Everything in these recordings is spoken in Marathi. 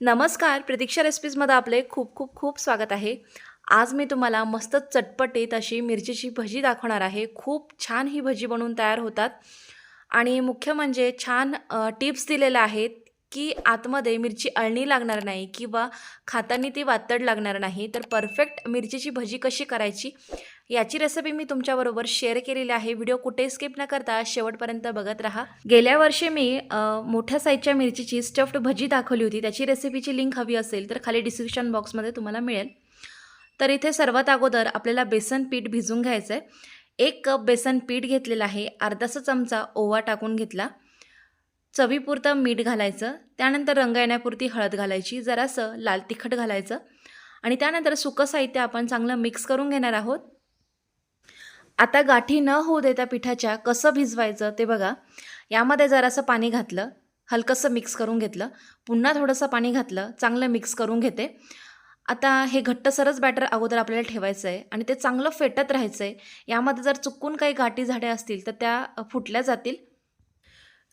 नमस्कार प्रतीक्षा रेसिपीजमध्ये आपले खूप खूप खूप स्वागत आहे. आज मी तुम्हाला मस्त चटपटीत अशी मिरचीची भजी दाखवणार आहे. खूप छान ही भजी बनवून तयार होतात. आणि मुख्य म्हणजे छान टिप्स दिलेल्या आहेत की आतमध्ये मिरची अळणी लागणार नाही किंवा खाताना ती वातड लागणार नाही. तर परफेक्ट मिरचीची भजी कशी करायची? याची रेसिपी मी तुमच्याबरोबर शेअर केलेली आहे. व्हिडिओ कुठे स्किप न करता शेवटपर्यंत बघत राहा. गेल्या वर्षी मी मोठ्या साईजच्या मिरचीची स्टफ्ड भजी दाखवली होती. त्याची रेसिपीची लिंक हवी असेल तर खाली डिस्क्रिप्शन बॉक्समध्ये तुम्हाला मिळेल. तर इथे सर्वात अगोदर आपल्याला बेसन पीठ भिजून घ्यायचं आहे एक कप बेसन पीठ घेतलेलं आहे. अर्धासा चमचा ओवा टाकून घेतला. चवीपुरतं मीठ घालायचं. त्यानंतर रंग येण्यापुरती हळद घालायची. जरासं लाल तिखट घालायचं. आणि त्यानंतर सुकं साहित्य आपण चांगलं मिक्स करून घेणार आहोत. आता गाठी न होऊ देता पिठाच्या कसं भिजवायचं ते बघा. यामध्ये जरासं पाणी घातलं हलकंसं मिक्स करून घेतलं. पुन्हा थोडंसं पाणी घातलं चांगलं मिक्स करून घेते. आता हे घट्टसरच बॅटर अगोदर आपल्याला ठेवायचं आहे आणि ते चांगलं फेटत राहायचं आहे यामध्ये जर चुकून काही गाठी झाडे असतील तर त्या फुटल्या जातील.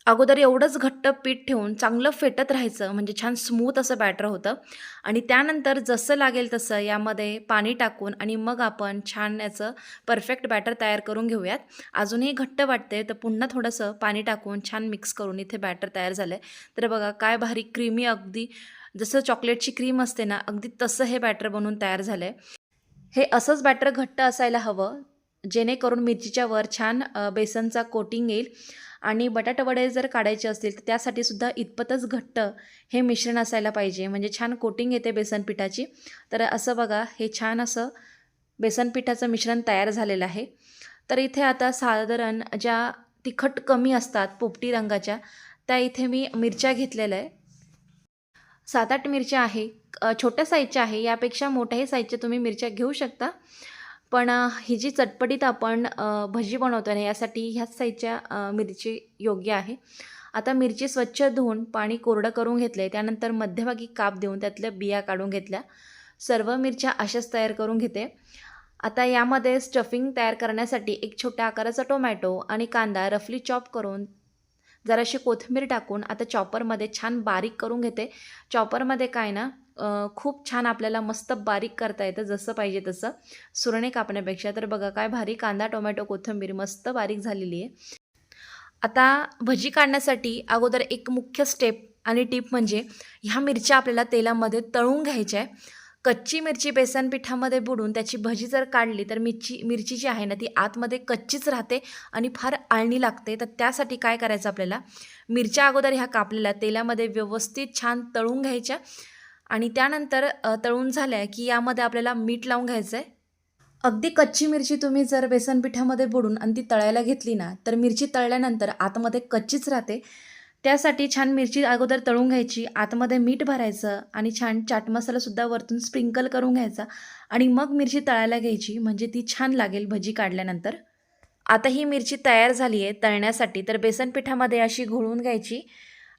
अगोदर एवढंच घट्ट पीठ ठेवून चांगलं फेटत राहायचं म्हणजे छान स्मूथ असं बॅटर होतं. आणि त्यानंतर जसं लागेल तसं यामध्ये पाणी टाकून आणि मग आपण छान याचं परफेक्ट बॅटर तयार करून घेऊयात. अजूनही घट्ट वाटते तर पुन्हा थोडंसं पाणी टाकून छान मिक्स करून इथे बॅटर तयार झालं आहे तर बघा काय भारी क्रीमी अगदी जसं चॉकलेटची क्रीम असते ना अगदी तसं हे बॅटर बनवून तयार झालं आहे हे असंच बॅटर घट्ट असायला हवं जेणेकरून मिरचीच्या वर छान बेसनचा कोटिंग येईल. आणि बटाटवडे जर काढायचे असतील तर त्यासाठी सुद्धा इतपतच घट्ट हे मिश्रण असायला पाहिजे. म्हणजे छान कोटिंग येते बेसन पिठाची. तर असं बघा हे छान असं बेसन पिठाचं मिश्रण तयार झालेलं आहे. तर इथे आता साधारण ज्या तिखट कमी असतात पोपटी रंगाच्या त्या इथे मी मिरच्या घेतलेल्या आहे सात आठ मिरच्या आहे छोट्या साईजच्या आहे. यापेक्षा मोठ्याही साईजच्या तुम्ही मिरच्या घेऊ शकता. पण ही जी चटपटीत आपण भजी बनवतो ना यासाठी ह्याच साईजच्या मिरची योग्य आहे. आता मिरची स्वच्छ धुवून पाणी कोरडं करून घेतले त्यानंतर मध्यभागी काप देऊन त्यातल्या बिया काढून घेतल्या. सर्व मिरच्या अशाच तयार करून घेते. आता यामध्ये स्टफिंग तयार करण्यासाठी एक छोट्या आकाराचा टोमॅटो आणि कांदा रफली चॉप करून जराशी कोथिंबीर टाकून आता चॉपरमध्ये छान बारीक करून घेते. चॉपरमध्ये काय ना खूप छान आपल्याला मस्त बारीक करता येतं जसं पाहिजे तसं. सुरणे कापण्यापेक्षा. तर बघा काय भारी कांदा टोमॅटो कोथिंबीर मस्त बारीक झालेली आहे. आता भजी काढण्यासाठी अगोदर एक मुख्य स्टेप आणि टीप म्हणजे ह्या मिरच्या आपल्याला तेलामध्ये तळून घ्यायच्या आहे. कच्ची मिरची बेसन पिठामध्ये बुडून त्याची भजी जर काढली तर मिरची मिरची जी आहे ना ती आतमध्ये कच्चीच राहते आणि फार आळणी लागते. तर त्यासाठी काय करायचं आपल्याला? मिरच्या अगोदर ह्या कापलेल्या तेलामध्ये व्यवस्थित छान तळून घ्यायच्या. आणि त्यानंतर तळून झाल्या की यामध्ये आपल्याला मीठ लावून घ्यायचं आहे अगदी कच्ची मिरची तुम्ही जर बेसन पिठामध्ये बुडून आणि ती तळायला घेतली ना तर मिरची तळल्यानंतर आतमध्ये कच्चीच राहते. त्यासाठी छान मिरची अगोदर तळून घ्यायची आतमध्ये मीठ भरायचं आणि छान चाट मसालासुद्धा वरतून स्प्रिंकल करून घ्यायचा आणि मग मिरची तळायला घ्यायची म्हणजे ती छान लागेल भजी काढल्यानंतर. आता ही मिरची तयार झाली आहे तळण्यासाठी तर बेसन पिठामध्ये अशी घोळून घ्यायची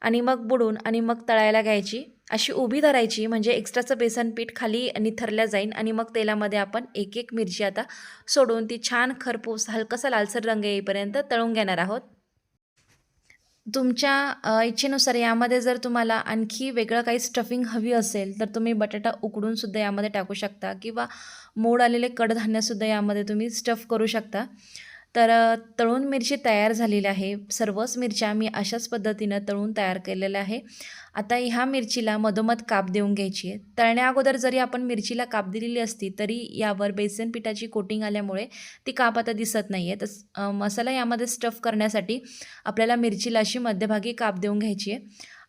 आणि मग बुडून आणि मग तळायला घ्यायची. अशी उभी धरायची म्हणजे एक्स्ट्राचं बेसन पीठ खाली निथरल्या जाईल आणि मग तेलामध्ये आपण एक एक मिरची आता सोडून ती छान खरपूस हलकासा लालसर रंग येईपर्यंत तळून घेणार आहोत. तुमच्या इच्छेनुसार यामध्ये जर तुम्हाला आणखी वेगळं काही स्टफिंग हवी असेल तर तुम्ही बटाटा उकडूनसुद्धा यामध्ये टाकू शकता किंवा मोड आलेले कडधान्यसुद्धा यामध्ये तुम्ही स्टफ करू शकता. तर तळून मिरची तयार झालेली आहे. सर्वच मिरच्या मी अशाच पद्धतीनं तळून तयार केलेल्या आहे आता ह्या मिरचीला मधोमध काप देऊन घ्यायची आहे. तळण्या अगोदर जरी आपण मिरचीला काप दिलेली असती तरी यावर बेसन पिठाची कोटिंग आल्यामुळे ती काप आता दिसत नाही आहे तर मसाला यामध्ये स्टफ करण्यासाठी आपल्याला मिरचीला अशी मध्यभागी काप देऊन घ्यायची आहे.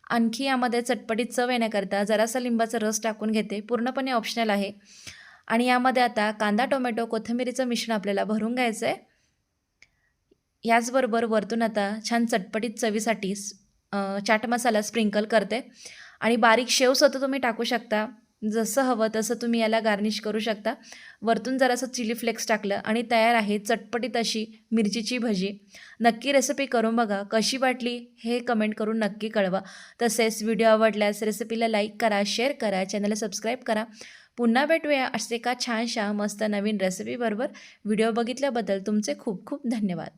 आणखी यामध्ये चटपटीत चव येण्याकरता जरासा लिंबाचा रस टाकून घेते. पूर्णपणे ऑप्शनल आहे. आणि यामध्ये आता कांदा टोमॅटो कोथिंबिरीचं मिश्रण आपल्याला भरून घ्यायचं आहे याचबरोबर वरतून आता छान चटपटीत चवीसाठी चाट मसाला स्प्रिंकल करते. आणि बारीक शेवसुद्धा तुम्ही टाकू शकता. जसं हवं तसं तुम्ही याला गार्निश करू शकता. वरतून जरासं चिली फ्लेक्स टाकलं आणि तयार आहे चटपटीत अशी मिरचीची भजी. नक्की रेसिपी करून बघा. कशी वाटली हे कमेंट करून नक्की कळवा. तसेच व्हिडिओ आवडल्यास रेसिपीला लाईक करा शेअर करा चॅनलला सबस्क्राईब करा. पुन्हा भेटूया असे का छानशा मस्त नवीन रेसिपीबरोबर व्हिडिओ बघितल्याबद्दल तुमचे खूप खूप धन्यवाद.